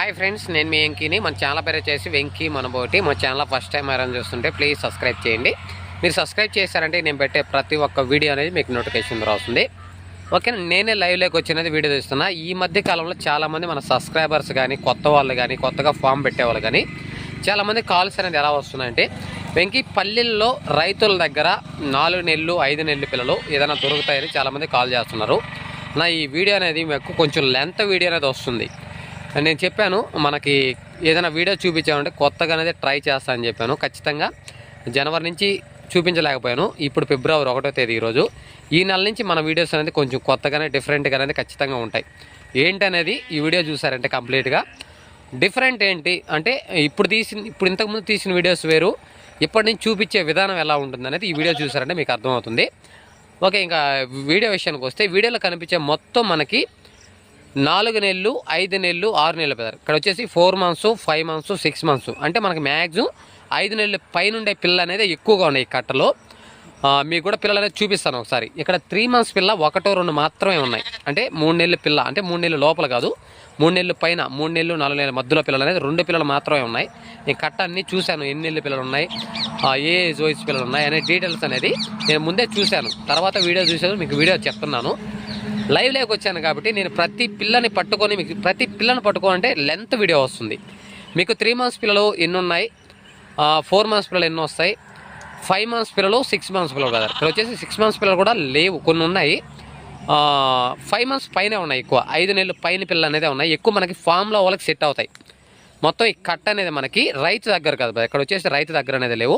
Hi friends నేను మీ వెంకీని. మన channel పేరు వచ్చేసి వెంకీ మనబోటి. మా ఛానల్ ఫస్ట్ టైం ఎవరైనా చూస్తుంటే ప్లీజ్ సబ్స్క్రైబ్ చేయండి. మీరు సబ్స్క్రైబ్ చేశారంటే నేను పెట్టే ప్రతి ఒక్క వీడియో అనేది మీకు నోటిఫికేషన్ రాస్తుంది ఓకే నేనే లైవ్లోకి వచ్చినది వీడియో తీస్తున్నా. ఈ మధ్య కాలంలో చాలామంది మన సబ్స్క్రైబర్స్ కానీ కొత్త వాళ్ళు కానీ కొత్తగా ఫామ్ పెట్టేవాళ్ళు కానీ చాలామంది కాల్స్ అనేది ఎలా వస్తున్నాయంటే వెంకీ పల్లెల్లో రైతుల దగ్గర నాలుగు నెలలు ఐదు నెలలు పిల్లలు ఏదైనా దొరుకుతాయని చాలామంది కాల్ చేస్తున్నారు. నా ఈ వీడియో అనేది మీకు కొంచెం లెంత్ వీడియో అనేది వస్తుంది. నేను చెప్పాను మనకి ఏదైనా వీడియో చూపించామంటే కొత్తగా అనేది ట్రై చేస్తా అని చెప్పాను. ఖచ్చితంగా జనవరి నుంచి చూపించలేకపోయాను. ఇప్పుడు ఫిబ్రవరి ఒకటో తేదీ ఈరోజు. ఈ నెల నుంచి మన వీడియోస్ అనేది కొంచెం కొత్తగానే డిఫరెంట్గా అనేది ఖచ్చితంగా ఉంటాయి. ఏంటనేది ఈ వీడియో చూసారంటే కంప్లీట్గా. డిఫరెంట్ ఏంటి అంటే ఇప్పుడు తీసిన ఇప్పుడు ఇంతకుముందు తీసిన వీడియోస్ వేరు. ఇప్పటి నుంచి చూపించే విధానం ఎలా ఉంటుంది అనేది ఈ వీడియో చూసారంటే మీకు అర్థమవుతుంది. ఓకే ఇంకా వీడియో విషయానికి వస్తే వీడియోలో కనిపించే మొత్తం మనకి నాలుగు నెలలు ఐదు నెలలు ఆరు నెలలు పెద్దరు ఇక్కడ వచ్చేసి four months five months six months. అంటే మనకి మ్యాక్సిమం ఐదు నెలల పైన ఉండే పిల్లలు అనేది ఎక్కువగా ఉన్నాయి ఈ కట్టలో. మీకు కూడా పిల్లలు అనేది చూపిస్తాను ఒకసారి. ఇక్కడ త్రీ మంత్స్ పిల్ల ఒకటో రెండు మాత్రమే ఉన్నాయి. అంటే మూడు నెలల పిల్ల అంటే మూడు నెలలు లోపల కాదు. మూడు నెలలు పైన మూడు నెలలు నాలుగు నెలల మధ్యలో పిల్లలు అనేది రెండు పిల్లలు మాత్రమే ఉన్నాయి. నేను కట్ట అన్నీ చూశాను ఎన్ని నెలల పిల్లలు ఉన్నాయి ఏ జోయిస్ పిల్లలు ఉన్నాయి అనే డీటెయిల్స్ అనేది నేను ముందే చూశాను. తర్వాత వీడియో చూశాను మీకు వీడియో చెప్తున్నాను. లైవ్ లేక వచ్చాను కాబట్టి నేను ప్రతి పిల్లని పట్టుకొని మీకు ప్రతి పిల్లని పట్టుకోవాలంటే లెంత్ వీడియో వస్తుంది. మీకు త్రీ మంత్స్ పిల్లలు ఎన్ని ఉన్నాయి ఫోర్ మంత్స్ పిల్లలు ఎన్ని వస్తాయి ఫైవ్ మంత్స్ పిల్లలు సిక్స్ మంత్స్ పిల్లలు కదా ఇక్కడ వచ్చేసి సిక్స్ మంత్స్ పిల్లలు కూడా లేవు కొన్ని ఉన్నాయి. ఫైవ్ మంత్స్ పైన ఉన్నాయి ఎక్కువ. ఐదు నెలలు పైన పిల్లలు అనేది ఉన్నాయి. ఎక్కువ మనకి ఫామ్లో వాళ్ళకి సెట్ అవుతాయి. మొత్తం ఈ కట్ట అనేది మనకి రైతు దగ్గర కదా ఇక్కడ వచ్చేసి రైతు దగ్గర అనేది లేవు.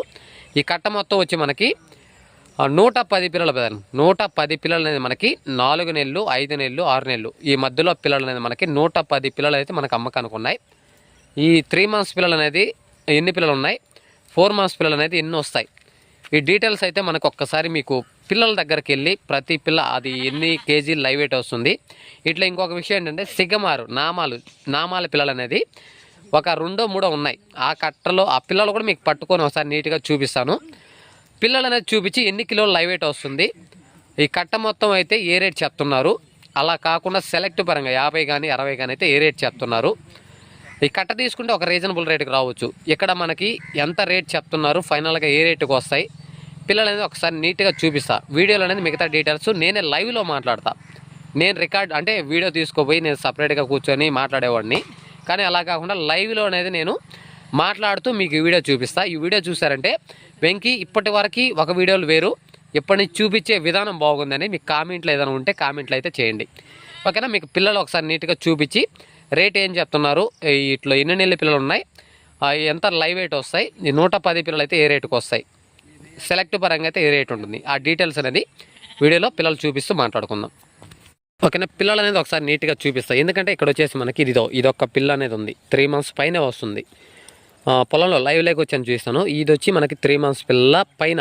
ఈ కట్ట మొత్తం వచ్చి మనకి నూట పది పిల్లలు పెదాను. నూట పది పిల్లలు అనేది మనకి నాలుగు నెలలు ఐదు నెలలు ఆరు నెలలు. ఈ మధ్యలో పిల్లలు అనేది మనకి నూట పది పిల్లలు అయితే మనకు అమ్మకానికి ఉన్నాయి. ఈ త్రీ మంత్స్ పిల్లలు అనేది ఎన్ని పిల్లలు ఉన్నాయి? ఫోర్ మంత్స్ పిల్లలు అనేది ఎన్ని వస్తాయి? ఈ డీటెయిల్స్ అయితే మనకు ఒక్కసారి మీకు పిల్లల దగ్గరికి వెళ్ళి ప్రతి పిల్ల అది ఎన్ని కేజీ లైవ్ వెయిట్ వస్తుంది? ఇట్లా ఇంకొక విషయం ఏంటంటే సిగమారు నామాలు నామాల పిల్లలు అనేది ఒక రెండో మూడో ఉన్నాయి. ఆ కట్టలో ఆ పిల్లలు కూడా మీకు పట్టుకొని ఒకసారి నీట్గా చూపిస్తాను. పిల్లలు అనేది చూపించి ఎన్ని కిలోలు లైవ్ వెయిట్ వస్తుంది? ఈ కట్ట మొత్తం అయితే ఏ రేట్ చెప్తున్నారు? అలా కాకుండా సెలెక్ట్ పరంగా యాభై కానీ అరవై కానీ అయితే ఏ రేట్ చెప్తున్నారు? ఈ కట్ట తీసుకుంటే ఒక రీజనబుల్ రేటుకి రావచ్చు. ఇక్కడ మనకి ఎంత రేట్ చెప్తున్నారు? ఫైనల్గా ఏ రేటుకి వస్తాయి? పిల్లలు అనేది ఒకసారి నీట్గా చూపిస్తా. వీడియోలో అనేది మిగతా డీటెయిల్స్ నేనే లైవ్లో మాట్లాడతా. నేను రికార్డ్ అంటే వీడియో తీసుకోపోయి నేను సపరేట్గా కూర్చొని మాట్లాడేవాడిని. కానీ అలా కాకుండా లైవ్లో అనేది నేను మాట్లాడుతూ మీకు ఈ వీడియో చూపిస్తా. ఈ వీడియో చూసారంటే వెంకీ ఇప్పటి వరకు ఒక వీడియోలు వేరు. ఇప్పటి నుంచి చూపించే విధానం బాగుందని మీకు కామెంట్లు ఏదైనా ఉంటే కామెంట్లు అయితే చేయండి. ఓకేనా? మీకు పిల్లలు ఒకసారి నీట్గా చూపించి రేట్ ఏం చెప్తున్నారు? ఇట్లా ఎన్ని నెలల పిల్లలు ఉన్నాయి? ఎంత లైవ్ వెయిట్ వస్తాయి? నూట పది పిల్లలు అయితే ఏ రేటుకి వస్తాయి? సెలెక్ట్ పరంగా అయితే ఏ రేట్ ఉంటుంది? ఆ డీటెయిల్స్ అనేది వీడియోలో పిల్లలు చూపిస్తూ మాట్లాడుకుందాం. ఓకేనా? పిల్లలు అనేది ఒకసారి నీట్గా చూపిస్తాయి. ఎందుకంటే ఇక్కడ వచ్చేసి మనకి ఇదిదో ఇదొక పిల్ల అనేది ఉంది. త్రీ మంత్స్ పైన వస్తుంది. పొలంలో లైవ్ లేగ్ వచ్చి అని చూస్తాను ఇది వచ్చి మనకి త్రీ మంత్స్ పిల్ల పైన.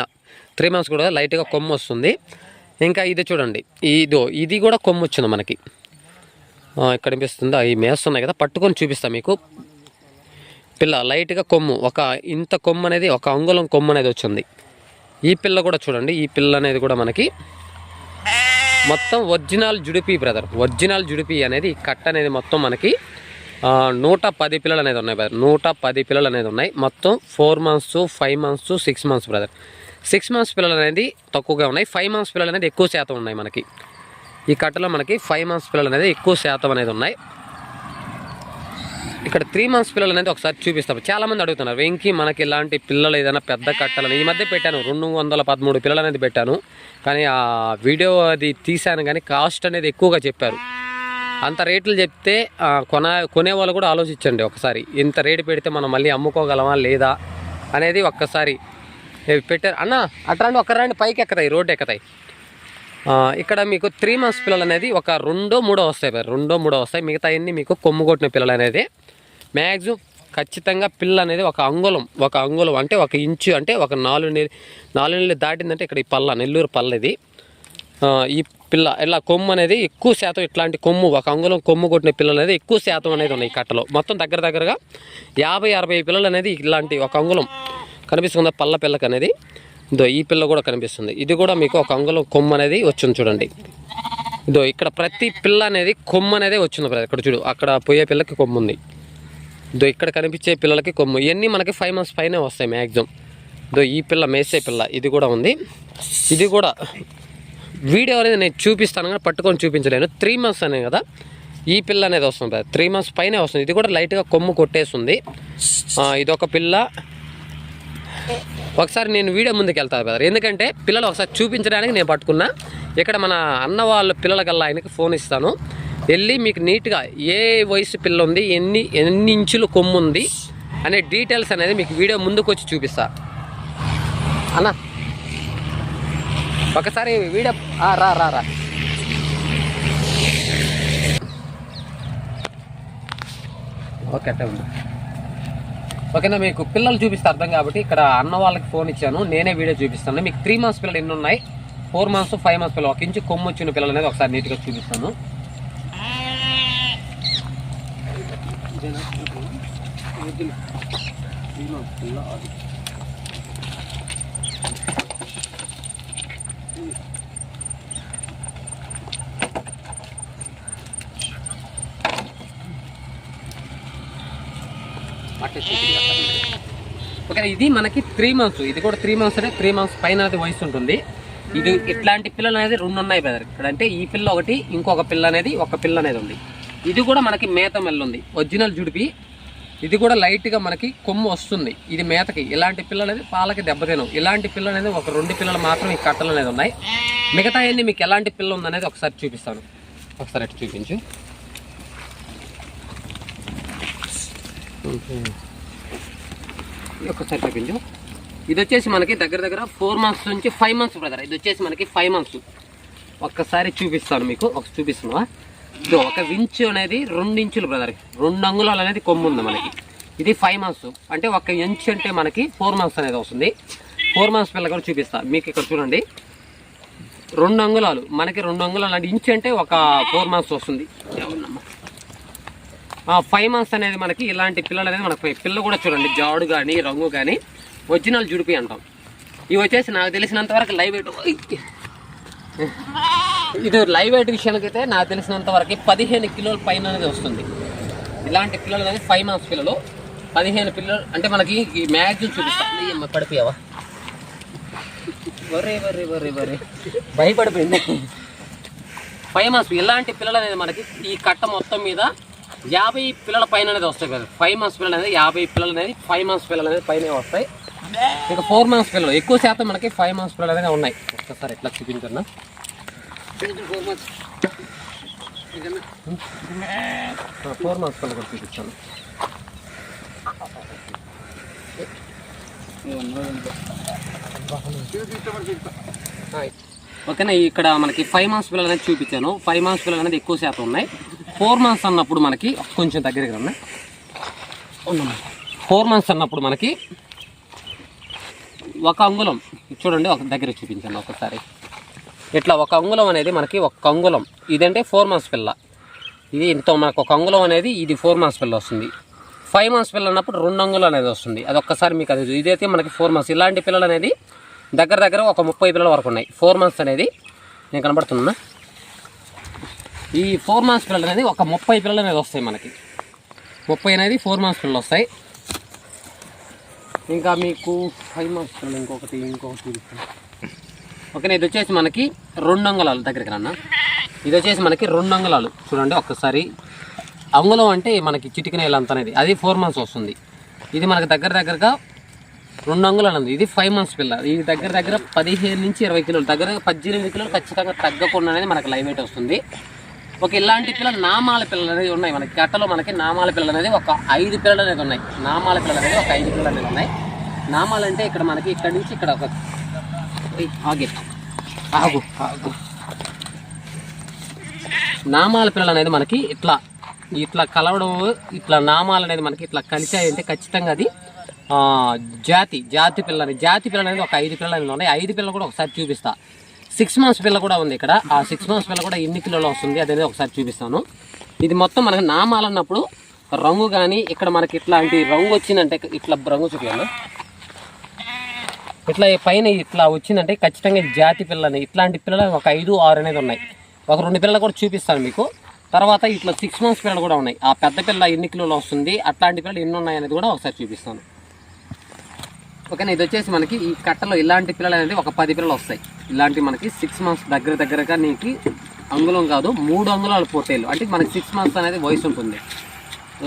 త్రీ మంత్స్ కూడా లైట్గా కొమ్ము వస్తుంది. ఇంకా ఇది చూడండి. ఇదో ఇది కూడా కొమ్ము వచ్చింది మనకి. ఇక్కడ అనిపిస్తుందా ఈ మేస్తున్నాయి కదా పట్టుకొని చూపిస్తాను మీకు. పిల్ల లైట్గా కొమ్ము. ఒక ఇంత కొమ్ము అనేది ఒక అంగుళం కొమ్ము అనేది వచ్చింది. ఈ పిల్ల కూడా చూడండి. ఈ పిల్ల అనేది కూడా మనకి మొత్తం ఒరిజినల్ జుడిపి బ్రదర్ ఒరిజినల్ జుడిపి అనేది కట్ట అనేది మొత్తం మనకి నూట పది పిల్లలు అనేది ఉన్నాయి బ్రదర్ నూట పది పిల్లలు అనేది ఉన్నాయి. మొత్తం four months five months six months brother six months పిల్లలు అనేది తక్కువగా ఉన్నాయి. ఫైవ్ మంత్స్ పిల్లలు అనేది ఎక్కువ శాతం ఉన్నాయి మనకి. ఈ కట్టలో మనకి ఫైవ్ మంత్స్ పిల్లలు అనేది ఎక్కువ శాతం అనేది ఉన్నాయి. ఇక్కడ త్రీ మంత్స్ పిల్లలు అనేది ఒకసారి చూపిస్తాం. చాలా మంది అడుగుతున్నారు వెంకి మనకి ఇలాంటి పిల్లలు ఏదైనా పెద్ద కట్టాలని ఈ మధ్య పెట్టాను. రెండు వందల పదమూడు పిల్లలు అనేది పెట్టాను. కానీ ఆ వీడియో అది తీశాను కానీ కాస్ట్ అనేది ఎక్కువగా చెప్పారు. అంత రేట్లు చెప్తే ఆ, కొన కొనేవాళ్ళు కూడా ఆలోచించండి ఒకసారి. ఇంత రేటు పెడితే మనం మళ్ళీ అమ్ముకోగలమా లేదా అనేది ఒక్కసారి పెట్టారు. అన్న అట్రాండి ఒక్క రాండి పైకి ఎక్కుతాయి రోడ్డు ఎక్కుతాయి. ఇక్కడ మీకు త్రీ మంత్స్ పిల్లలు అనేది ఒక రెండో మూడో వస్తాయి మరి రెండో మూడో వస్తాయి. మిగతా అన్ని మీకు కొమ్ము కొట్టిన పిల్లలు అనేది. మ్యాక్సిమం ఖచ్చితంగా పిల్ల అనేది ఒక అంగుళం ఒక అంగుళం అంటే ఒక ఇంచు అంటే ఒక నాలుగు నెలలు నాలుగు నెలలు దాటిందంటే ఇక్కడ ఈ పల్ల నెల్లూరు పల్ల ఇది. ఈ పిల్ల ఇలా కొమ్ము అనేది ఎక్కువ శాతం ఇట్లాంటి కొమ్ము ఒక అంగుళం కొమ్ము కొట్టిన పిల్లలు అనేది ఎక్కువ శాతం అనేది ఉన్నాయి కట్టలో. మొత్తం దగ్గర దగ్గరగా యాభై అరవై పిల్లలు అనేది ఇలాంటి ఒక అంగుళం కనిపిస్తుందా. పల్ల పిల్లకి అనేది ఇదో ఈ పిల్ల కూడా కనిపిస్తుంది. ఇది కూడా మీకు ఒక అంగుళం కొమ్ము అనేది వచ్చింది చూడండి. ఇదో ఇక్కడ ప్రతి పిల్ల అనేది కొమ్ము అనేది వచ్చింది బ్రదర్. ఇక్కడ చూడు అక్కడ పోయే పిల్లకి కొమ్ము ఉంది. ఇదో ఇక్కడ కనిపించే పిల్లలకి కొమ్ము. ఇవన్నీ మనకి ఫైవ్ మంత్స్ పైనే వస్తాయి మ్యాక్సిమం దో ఈ పిల్ల మేసే పిల్ల. ఇది కూడా ఉంది. ఇది కూడా వీడియో అనేది నేను చూపిస్తాను కానీ పట్టుకొని చూపించలేను. త్రీ మంత్స్ అనే కదా? ఈ పిల్ల అనేది వస్తుంది. త్రీ మంత్స్ పైనే వస్తుంది. ఇది కూడా లైట్గా కొమ్ము కొట్టేస్తుంది. ఇదొక పిల్ల. ఒకసారి నేను వీడియో ముందుకు వెళ్తాను బ్రదర్ ఎందుకంటే పిల్లలు ఒకసారి చూపించడానికి నేను పట్టుకున్నా. ఇక్కడ మన అన్న వాళ్ళ పిల్లలకల్లా ఆయనకి ఫోన్ ఇస్తాను. వెళ్ళి మీకు నీట్గా ఏ వయసు పిల్ల ఉంది ఎన్ని ఎన్ని ఇంచులు కొమ్ము ఉంది అనే డీటెయిల్స్ అనేది మీకు వీడియో ముందుకు వచ్చి చూపిస్తా. అన్నా. ఒకసారి వీడియో రా రా రా. ఓకే అట్టే ఉంది ఓకేనా మీకు పిల్లలు చూపిస్తే అర్థం కాబట్టి ఇక్కడ అన్న వాళ్ళకి ఫోన్ ఇచ్చాను. నేనే వీడియో చూపిస్తాను. మీకు త్రీ మంత్స్ పిల్లలు ఎన్ని ఉన్నాయి? ఫోర్ మంత్స్ ఫైవ్ మంత్స్ పిల్లలు ఒక ఇంచు కొమ్ము వచ్చిన పిల్లలు అనేది ఒకసారి నీట్గా చూపిస్తాను. ఓకే ఇది మనకి త్రీ మంత్స్ ఇది కూడా త్రీ మంత్స్ అంటే త్రీ మంత్స్ పైన అది వయసు ఉంటుంది. ఇది ఇట్లాంటి పిల్లలు అనేది రెండు ఉన్నాయి బ్రదర్ ఇక్కడ అంటే ఈ పిల్ల ఒకటి ఇంకొక పిల్ల అనేది ఒక పిల్ల అనేది ఉంది. ఇది కూడా మనకి మేత మెల్లుంది ఒరిజినల్ జుడిపి ఇది కూడా లైట్గా మనకి కొమ్ము వస్తుంది. ఇది మేతకి. ఇలాంటి పిల్లలు అనేది పాలకి దెబ్బతినవు ఇలాంటి పిల్లలు అనేది ఒక రెండు పిల్లలు మాత్రం ఈ కట్టలు అనేది ఉన్నాయి. మిగతా అన్ని మీకు ఎలాంటి పిల్ల ఉందనేది ఒకసారి చూపిస్తాను. ఒకసారి అటు చూపించు. ఇది ఒకసారి చూపించు. ఇది వచ్చేసి మనకి దగ్గర దగ్గర ఫోర్ మంత్స్ నుంచి ఫైవ్ మంత్స్ బ్రదర్ ఇది వచ్చేసి మనకి ఫైవ్ మంత్స్ ఒక్కసారి చూపిస్తాను మీకు. ఒక చూపిస్తున్నావా? ఇది ఒక ఇంచు అనేది రెండు ఇంచులు బ్రదర్ రెండు అంగుళాలు అనేది కొమ్ము ఉంది మనకి. ఇది ఫైవ్ మంత్స్ అంటే ఒక ఇంచు అంటే మనకి ఫోర్ మంత్స్ అనేది వస్తుంది. ఫోర్ మంత్స్ పిల్ల కూడా చూపిస్తా. మీకు ఇక్కడ చూడండి. రెండు అంగుళాలు. మనకి రెండు అంగుళాలు అంటే ఇంచు అంటే ఒక ఫోర్ మంత్స్ వస్తుంది. ఫైవ్ మంత్స్ అనేది మనకి ఇలాంటి పిల్లలు అనేది మనకి పిల్ల కూడా చూడండి. జాడు కానీ రంగు కానీ ఒరిజినల్ జుడిపి అంటాం. ఇవి వచ్చేసి నాకు తెలిసినంత వరకు లైవ్ ఇది లైవ్ వెయిట్ విషయానికి అయితే నాకు తెలిసినంత వరకు పదిహేను కిలోల పైన అనేది వస్తుంది. ఇలాంటి పిల్లలు అనేది ఫైవ్ మంత్స్ పిల్లలు పదిహేను పిల్లలు అంటే మనకి ఈ మ్యాక్సిమం చూపిస్తాను పడిపోయావా? వరే వరే వరే వరే. భయపడిపోయింది. ఫైవ్ మంత్స్ ఇలాంటి పిల్లలు అనేది మనకి ఈ కట్ట మొత్తం మీద యాభై పిల్లల పైన అనేది వస్తాయి కదా. ఫైవ్ మంత్స్ పిల్లలు అనేది యాభై పిల్లలు అనేది ఫైవ్ మంత్స్ పిల్లలు అనేది పైన వస్తాయి. ఇంకా ఫోర్ మంత్స్ పిల్లలు ఎక్కువ శాతం మనకి ఫైవ్ మంత్స్ పిల్లలు అనేది ఉన్నాయి. ఒకసారి ఎట్లా చూపించున్నా. ఫోర్ మంత్స్ పిల్లలు కూడా చూపిస్తాను ఓకేనా ఇక్కడ మనకి ఫైవ్ మంత్స్ పిల్లలు అనేది చూపించాను. ఫైవ్ మంత్స్ పిల్లలు అనేది ఎక్కువ శాతం ఉన్నాయి. ఫోర్ మంత్స్ అన్నప్పుడు మనకి కొంచెం దగ్గరగా ఉన్నాయి. ఫోర్ మంత్స్ అన్నప్పుడు మనకి ఒక అంగుళం. చూడండి ఒక దగ్గర చూపించాను ఒకసారి. ఇట్లా ఒక అంగుళం అనేది మనకి ఒక అంగుళం. ఇదంటే ఫోర్ మంత్స్ పిల్ల. ఇది ఇంత మనకు ఒక అంగుళం అనేది ఇది ఫోర్ మంత్స్ పిల్ల వస్తుంది. ఫైవ్ మంత్స్ పిల్ల అన్నప్పుడు రెండు అంగుళం అనేది వస్తుంది. అది ఒక్కసారి మీకు అది ఇదైతే మనకి ఫోర్ మంత్స్ ఇలాంటి పిల్లలు అనేది దగ్గర దగ్గర ఒక ముప్పై పిల్లల వరకు ఉన్నాయి. ఫోర్ మంత్స్ అనేది నేను కనబడుతున్నా. ఈ ఫోర్ మంత్స్ పిల్లలు అనేది ఒక ముప్పై పిల్లలు అనేది వస్తాయి మనకి. ముప్పై అనేది ఫోర్ మంత్స్ పిల్లలు వస్తాయి. ఇంకా మీకు ఫైవ్ మంత్స్ పిల్లలు ఇంకొకటి ఇంకొకటి. ఓకేనా ఇది వచ్చేసి మనకి రెండు అంగుళాలు దగ్గరికి రన్న ఇది వచ్చేసి మనకి రెండు అంగుళాలు చూడండి ఒక్కసారి. అంగుళం అంటే మనకి చిటికిన అంత అనేది. అది ఫోర్ మంత్స్ వస్తుంది. ఇది మనకి దగ్గర దగ్గరగా రెండు అంగుళాలు ఉంది ఇది ఫైవ్ మంత్స్ పిల్ల. ఇది దగ్గర దగ్గర పదిహేను నుంచి ఇరవై కిలోలు. దగ్గర పద్దెనిమిది కిలోలు ఖచ్చితంగా తగ్గకుండా అనేది మనకి లైవ్ వెయిట్ వస్తుంది. ఒక ఇలాంటి పిల్లలు నామాల పిల్లలు అనేది ఉన్నాయి మనకి. గట్టలో మనకి నామాల పిల్లలు అనేది ఒక ఐదు పిల్లలు అనేది ఉన్నాయి. నామాల పిల్లలు అనేది ఒక ఐదు పిల్లలు అనేది ఉన్నాయి. నామాలంటే ఇక్కడ మనకి ఇక్కడ నుంచి ఇక్కడ ఒక ఆగు ఆగు నామాల పిల్లలు అనేది మనకి ఇట్లా ఇట్లా కలవడం ఇట్లా నామాలు అనేది మనకి ఇట్లా కలిసాయంటే ఖచ్చితంగా అది జాతి జాతి పిల్లలు జాతి పిల్లలు అనేది ఒక ఐదు పిల్లలు అనేది ఉన్నాయి ఐదు పిల్లలు కూడా ఒకసారి చూపిస్తా సిక్స్ మంత్స్ పిల్ల కూడా ఉంది ఇక్కడ ఆ సిక్స్ మంత్స్ పిల్ల కూడా ఎన్ని కిలోలు వస్తుంది అనేది ఒకసారి చూపిస్తాను ఇది మొత్తం మనకి నామాలు అన్నప్పుడు రంగు కానీ ఇక్కడ మనకి ఇట్లాంటి రంగు వచ్చిందంటే ఇట్లా రంగు చూపించాను ఇట్లా పైన ఇట్లా వచ్చిందంటే ఖచ్చితంగా జాతి పిల్లని. ఇట్లాంటి పిల్లలు ఒక ఐదు ఆరు అనేది ఉన్నాయి. ఒక రెండు పిల్లలు కూడా చూపిస్తాను మీకు. తర్వాత ఇట్లా సిక్స్ మంత్స్ పిల్లలు కూడా ఉన్నాయి. ఆ పెద్ద పిల్ల ఎన్ని కిలోలు వస్తుంది అట్లాంటి పిల్లలు ఎన్ని ఉన్నాయి అనేది కూడా ఒకసారి చూపిస్తాను. ఓకేనా? ఇది వచ్చేసి మనకి ఈ కట్టలో ఇలాంటి పిల్లలు అనేది ఒక పది పిల్లలు వస్తాయి. ఇలాంటి మనకి సిక్స్ మంత్స్ దగ్గర దగ్గరగా నీకు అంగుళం కాదు మూడు అంగుళాలు పొట్టేలు అంటే మనకి సిక్స్ మంత్స్ అనేది వయసు ఉంటుంది.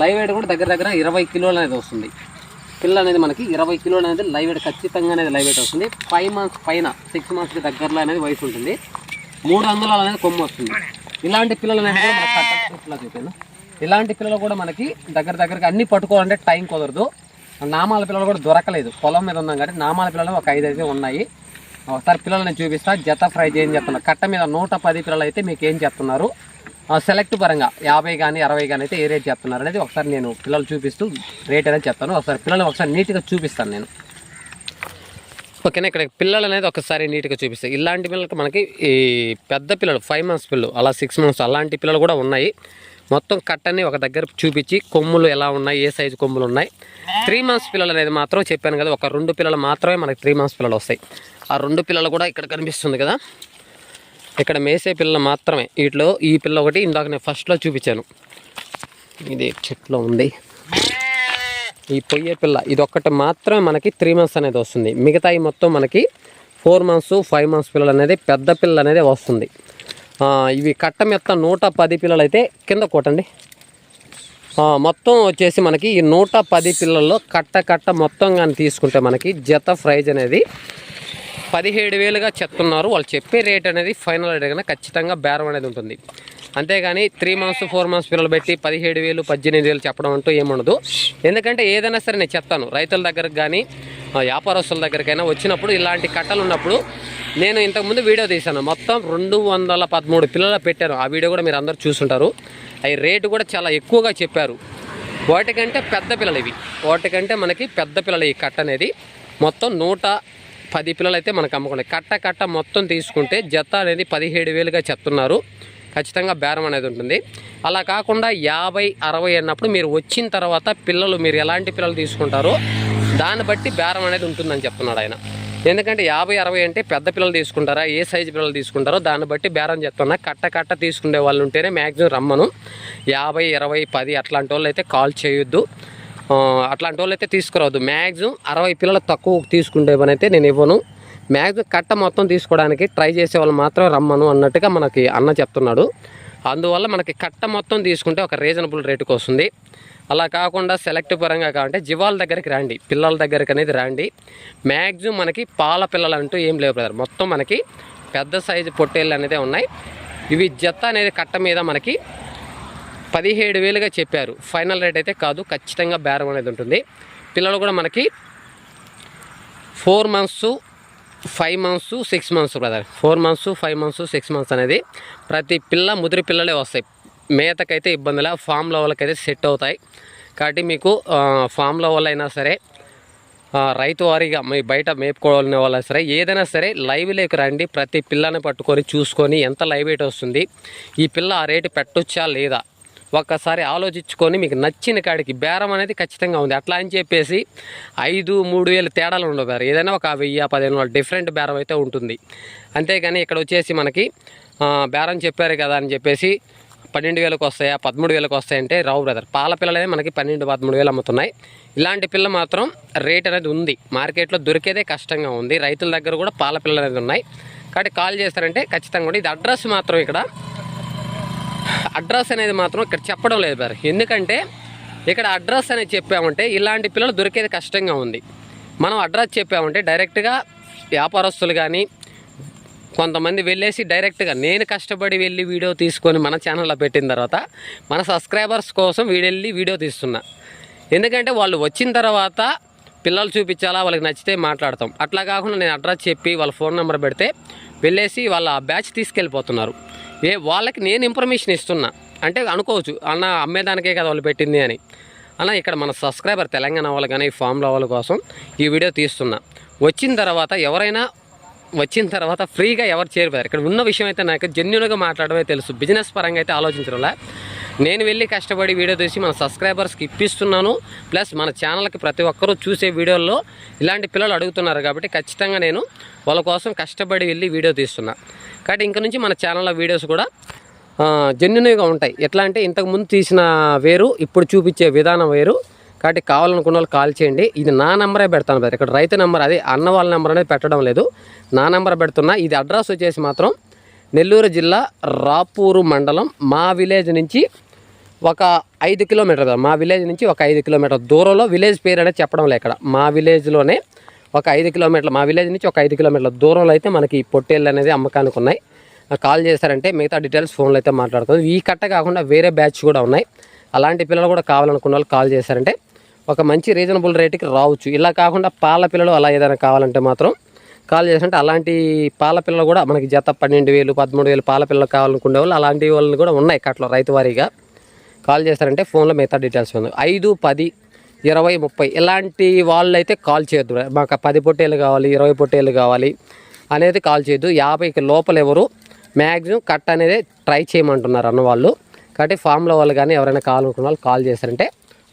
లైవ్ వెయిట్ కూడా దగ్గర దగ్గర ఇరవై కిలోలు అనేది వస్తుంది. పిల్ల అనేది మనకి ఇరవై కిలోలు అనేది లైవ్ వెయిట్ ఖచ్చితంగా అనేది లైవ్ వెయిట్ వస్తుంది. ఫైవ్ మంత్స్ పైన సిక్స్ మంత్స్కి దగ్గరలో అనేది వయసు ఉంటుంది. మూడు అంగుళాలు అనేది కొమ్ము వస్తుంది. ఇలాంటి పిల్లలు అనేది కూడా మనకి చూపాను ఇలాంటి పిల్లలు కూడా మనకి దగ్గర దగ్గరగా అన్ని పట్టుకోవాలంటే టైం కుదరదు. నామాల పిల్లలు కూడా దొరకలేదు. పొలం మీద ఉన్నాం కాబట్టి నామాల పిల్లలు ఒక ఐదు అయితే ఉన్నాయి. ఒకసారి పిల్లలు నేను చూపిస్తా. జత ఫ్రై చేయని చెప్తున్నా. కట్ట మీద నూట పది పిల్లలు అయితే మీకు ఏం చెప్తున్నారు? సెలెక్ట్ పరంగా యాభై కానీ అరవై కానీ అయితే ఏ రేట్ చెప్తున్నారు అనేది ఒకసారి నేను పిల్లలు చూపిస్తూ రేట్ అనేది చెప్తాను. ఒకసారి పిల్లలు ఒకసారి నీట్గా చూపిస్తాను నేను. ఓకేనా ఇక్కడ పిల్లలు అనేది ఒకసారి నీట్గా చూపిస్తాయి ఇలాంటి పిల్లలకి మనకి ఈ పెద్ద పిల్లలు ఫైవ్ మంత్స్ పిల్లలు అలా సిక్స్ మంత్స్ అలాంటి పిల్లలు కూడా ఉన్నాయి. మొత్తం కట్టని ఒక దగ్గర చూపించి కొమ్ములు ఎలా ఉన్నాయి ఏ సైజు కొమ్ములు ఉన్నాయి. త్రీ మంత్స్ పిల్లలు అనేది మాత్రం చెప్పాను కదా ఒక రెండు పిల్లలు మాత్రమే మనకి త్రీ మంత్స్ పిల్లలు వస్తాయి. ఆ రెండు పిల్లలు కూడా ఇక్కడ కనిపిస్తుంది కదా. ఇక్కడ మేసే పిల్ల మాత్రమే. వీటిలో ఈ పిల్ల ఒకటి ఇందాక నేను ఫస్ట్లో చూపించాను. ఇది చెట్లో ఉంది. ఈ పొయ్యే పిల్ల ఇది ఒక్కటి మాత్రమే మనకి త్రీ మంత్స్ అనేది వస్తుంది. మిగతా ఈ మొత్తం మనకి ఫోర్ మంత్స్ ఫైవ్ మంత్స్ పిల్లలు అనేది పెద్ద పిల్ల అనేది వస్తుంది. ఇవి కట్ట మెత్త నూట పది పిల్లలు అయితే కింద కొట్టండి. మొత్తం వచ్చేసి మనకి ఈ నూట పది పిల్లల్లో కట్ట కట్ట మొత్తం కానీ తీసుకుంటే మనకి జత ప్రైజ్ అనేది పదిహేడు వేలుగా చెప్తున్నారు. వాళ్ళు చెప్పే రేట్ అనేది ఫైనల్ రేట్ కన్నా ఖచ్చితంగా బేరం అనేది ఉంటుంది. అంతేగాని త్రీ మంత్స్ ఫోర్ మంత్స్ పిల్లలు పెట్టి పదిహేడు వేలు పద్దెనిమిది వేలు చెప్పడం అంటూ ఏముండదు. ఎందుకంటే ఏదైనా సరే నేను చెప్తాను. రైతుల దగ్గరకు కానీ వ్యాపారస్తుల దగ్గరికైనా వచ్చినప్పుడు ఇలాంటి కట్టలు ఉన్నప్పుడు నేను ఇంతకుముందు వీడియో తీశాను. మొత్తం రెండు వందల పదమూడు పిల్లలు పెట్టాను ఆ వీడియో కూడా మీరు అందరూ చూసుంటారు. అవి రేటు కూడా చాలా ఎక్కువగా చెప్పారు. వాటికంటే పెద్ద పిల్లలు ఇవి. వాటికంటే మనకి పెద్ద పిల్లలు ఈ కట్ట అనేది మొత్తం నూట పది పిల్లలు అయితే మనకు అమ్ముకున్నాయి. కట్ట కట్ట మొత్తం తీసుకుంటే జత అనేది పదిహేడు వేలుగా చెప్తున్నారు. ఖచ్చితంగా బేరం అనేది ఉంటుంది. అలా కాకుండా యాభై అరవై అన్నప్పుడు మీరు వచ్చిన తర్వాత పిల్లలు మీరు ఎలాంటి పిల్లలు తీసుకుంటారో దాన్ని బట్టి బేరం అనేది ఉంటుందని చెప్తున్నాడు ఆయన. ఎందుకంటే యాభై అరవై అంటే పెద్ద పిల్లలు తీసుకుంటారా ఏ సైజు పిల్లలు తీసుకుంటారో దాన్ని బట్టి బేరం చెప్తున్నా. కట్ట కట్ట తీసుకునే వాళ్ళు ఉంటేనే మ్యాక్సిమం రమ్మను. యాభై ఇరవై పది అట్లాంటి వాళ్ళు అయితే కాల్ చేయొద్దు. అట్లాంటి వాళ్ళు అయితే తీసుకురావద్దు. మ్యాక్సిమం అరవై పిల్లలు తక్కువ తీసుకుంటే అయితే నేను ఇవ్వను. మ్యాక్సిమం కట్ట మొత్తం తీసుకోవడానికి ట్రై చేసే వాళ్ళు మాత్రం రమ్మను అన్నట్టుగా మనకి అన్న చెప్తున్నాడు. అందువల్ల మనకి కట్ట మొత్తం తీసుకుంటే ఒక రీజనబుల్ రేటుకు వస్తుంది. అలా కాకుండా సెలెక్ట్ పరంగా కావాలంటే జివాల దగ్గరికి రండి. పిల్లల దగ్గరికి అనేది రండి. మ్యాక్సిమం మనకి పాల పిల్లలు అంటూ ఏం లేవు బ్రదర్. మొత్తం మనకి పెద్ద సైజు పొట్టేళ్ళు అనేది ఉన్నాయి. ఇవి జత అనేది కట్ట మీద మనకి పదిహేడు వేలుగా చెప్పారు. ఫైనల్ రేట్ అయితే కాదు ఖచ్చితంగా బేరం అనేది ఉంటుంది. పిల్లలు కూడా మనకి four months five months six months brother. Four months five months six months అనేది ప్రతి పిల్ల ముదిరి పిల్లలే వస్తాయి. మేతకైతే ఇబ్బందిలే ఫామ్ లెవెల్కైతే సెట్ అవుతాయి. కాబట్టి మీకు ఫామ్ లెవెల్ అయినా సరే రైతు వారీగా మీ బయట మేపుకోవాలనే వాళ్ళ సరే ఏదైనా సరే లైవ్ లేక రండి ప్రతి పిల్లని పట్టుకొని చూసుకొని ఎంత లైవ్ వెయిట్ వస్తుంది ఈ పిల్ల ఆ రేటు పెట్టొచ్చా లేదా ఒక్కసారి ఆలోచించుకొని మీకు నచ్చిన కాడికి బేరం అనేది ఖచ్చితంగా ఉంది. అట్లా అని చెప్పేసి ఐదు మూడు వేలు తేడాలు ఉండవు బేరం ఏదైనా ఒక వెయ్యి పదిహేను వేలు డిఫరెంట్ బేరం అయితే ఉంటుంది. అంతేగాని ఇక్కడ వచ్చేసి మనకి బేరం చెప్పారు కదా అని చెప్పేసి పన్నెండు వేలకు వస్తాయా పదమూడు వేలకు వస్తాయంటే రావు బ్రదర్. పాల పిల్లలనే మనకి పన్నెండు పదమూడు వేలు అమ్ముతున్నాయి. ఇలాంటి పిల్ల మాత్రం రేట్ అనేది ఉంది. మార్కెట్లో దొరికేదే కష్టంగా ఉంది. రైతుల దగ్గర కూడా పాల పిల్లలు అనేది ఉన్నాయి. కాబట్టి కాల్ చేస్తారంటే ఖచ్చితంగా కూడా ఇది అడ్రస్ మాత్రం ఇక్కడ అడ్రస్ అనేది మాత్రం ఇక్కడ చెప్పడం లేదు బ్రదర్. ఎందుకంటే ఇక్కడ అడ్రస్ అనేది చెప్పామంటే ఇలాంటి పిల్లలు దొరికేది కష్టంగా ఉంది. మనం అడ్రస్ చెప్పామంటే డైరెక్ట్గా వ్యాపారస్తులు కానీ కొంతమంది వెళ్ళేసి డైరెక్ట్గా నేను కష్టపడి వెళ్ళి వీడియో తీసుకొని మన ఛానల్లో పెట్టిన తర్వాత మన సబ్స్క్రైబర్స్ కోసం వీడెళ్ళి వీడియో తీస్తున్నా. ఎందుకంటే వాళ్ళు వచ్చిన తర్వాత పిల్లలు చూపించాలా వాళ్ళకి నచ్చితే మాట్లాడతాం. అట్లా కాకుండా నేను అడ్రస్ చెప్పి వాళ్ళ ఫోన్ నెంబర్ పెడితే వెళ్ళేసి వాళ్ళ బ్యాచ్ తీసుకెళ్ళిపోతున్నారు. ఏ వాళ్ళకి నేను ఇన్ఫర్మేషన్ ఇస్తున్నా. అంటే అనుకోవచ్చు అన్న అమ్మేదానికే కదా వాళ్ళు పెట్టింది అని. అన్న ఇక్కడ మన సబ్స్క్రైబర్ తెలంగాణ వాళ్ళు కానీ ఫామ్లో వాళ్ళ కోసం ఈ వీడియో తీస్తున్నా. వచ్చిన తర్వాత ఎవరైనా వచ్చిన తర్వాత ఫ్రీగా ఎవరు చేరిపోయారు ఇక్కడ ఉన్న విషయం అయితే నాకు జెన్యున్గా మాట్లాడమే తెలుసు. బిజినెస్ పరంగా అయితే ఆలోచించడంలా. నేను వెళ్ళి కష్టపడి వీడియో తీసి మన సబ్స్క్రైబర్స్కి ఇప్పిస్తున్నాను. ప్లస్ మన ఛానల్కి ప్రతి ఒక్కరూ చూసే వీడియోల్లో ఇలాంటి పిల్లలు అడుగుతున్నారు కాబట్టి ఖచ్చితంగా నేను వాళ్ళ కోసం కష్టపడి వెళ్ళి వీడియో తీస్తున్నా. కాబట్టి ఇంక నుంచి మన ఛానల్లో వీడియోస్ కూడా జెన్యున్గా ఉంటాయి. ఎట్లా అంటే ఇంతకుముందు తీసిన వేరు ఇప్పుడు చూపించే విధానం వేరు. కాబట్టి కావాలనుకున్న వాళ్ళు కాల్ చేయండి. ఇది నా నెంబరే పెడతాను బ్రదర్. ఇక్కడ రైతు నెంబర్ అది అన్న వాళ్ళ నెంబర్ అనేది పెట్టడం లేదు. నా నెంబర్ పెడుతున్నా. ఇది అడ్రస్ వచ్చేసి మాత్రం నెల్లూరు జిల్లా రాపూరు మండలం మా విలేజ్ నుంచి ఒక ఐదు కిలోమీటర్ మా విలేజ్ నుంచి ఒక ఐదు కిలోమీటర్ దూరంలో విలేజ్ పేరు అనేది చెప్పడం లేదు ఇక్కడ. మా విలేజ్లోనే ఒక ఐదు కిలోమీటర్లు మా విలేజ్ నుంచి ఒక ఐదు కిలోమీటర్ల దూరంలో అయితే మనకి పొట్టేళ్ళు అనేది అమ్మకానికి ఉన్నాయి. కాల్ చేశారంటే మిగతా డీటెయిల్స్ ఫోన్లో అయితే మాట్లాడుతుంది ఈ కట్ట కాకుండా వేరే బ్యాచ్ కూడా ఉన్నాయి. అలాంటి పిల్లలు కూడా కావాలనుకున్న వాళ్ళు కాల్ చేశారంటే ఒక మంచి రీజనబుల్ రేటుకి రావచ్చు. ఇలా కాకుండా పాల పిల్లలు అలా ఏదైనా కావాలంటే మాత్రం కాల్ చేస్తుంటే అలాంటి పాల పిల్లలు కూడా మనకి జత పన్నెండు వేలు పదమూడు వేలు పాల పిల్లలు కావాలనుకునే వాళ్ళు అలాంటి వాళ్ళు కూడా ఉన్నాయి కట్టలో రైతు వారీగా. కాల్ చేస్తారంటే ఫోన్లో మిగతా డీటెయిల్స్ ఉంది ఐదు పది ఇరవై ముప్పై ఇలాంటి వాళ్ళు అయితే కాల్ చేయొద్దు. మాకు పది పొట్టేలు కావాలి ఇరవై పొట్టేలు కావాలి అనేది కాల్ చేయొద్దు. యాభైకి లోపల ఎవరు మ్యాక్సిమం కట్ అనేది ట్రై చేయమంటున్నారు అన్న వాళ్ళు. కాబట్టి ఫామ్లో వాళ్ళు కానీ ఎవరైనా కావాలనుకున్న వాళ్ళు కాల్ చేస్తారంటే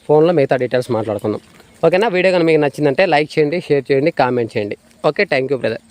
ఫోన్లో మిగతా డీటెయిల్స్ మాట్లాడుకుందాం. ఓకేనా? వీడియో కానీ మీకు నచ్చిందంటే లైక్ చేయండి షేర్ చేయండి కామెంట్ చేయండి. Okay thank you brother.